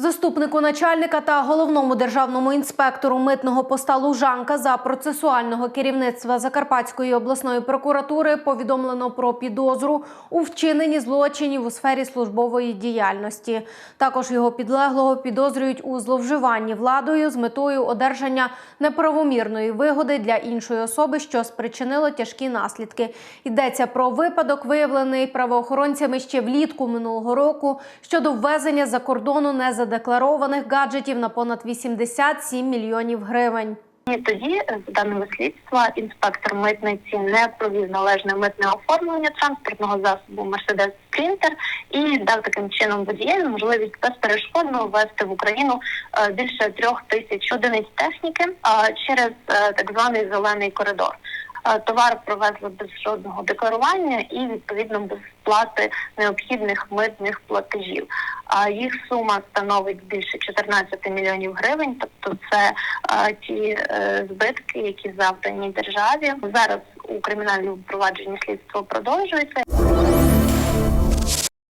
Заступнику начальника та головному державному інспектору митного поста Лужанка за процесуального керівництва Закарпатської обласної прокуратури повідомлено про підозру у вчиненні злочинів у сфері службової діяльності. Також його підлеглого підозрюють у зловживанні владою з метою одержання неправомірної вигоди для іншої особи, що спричинило тяжкі наслідки. Йдеться про випадок, виявлений правоохоронцями ще влітку минулого року щодо ввезення за кордону незадекларованих гаджетів на понад 87 мільйонів гривень. Тоді, е, за даними слідства, інспектор митниці не провів належне митне оформлення транспортного засобу Mercedes Sprinter і дав таким чином водієві можливість безперешкодно ввести в Україну е, більше трьох тисяч одиниць техніки через е, так званий зелений коридор. Е, Товар провезли без жодного декларування і відповідно без сплати необхідних митних платежів. А їх сума становить більше 14 мільйонів гривень. Тобто, це е, ті е, збитки, які завдані державі. Зараз у кримінальному провадженні слідство продовжується.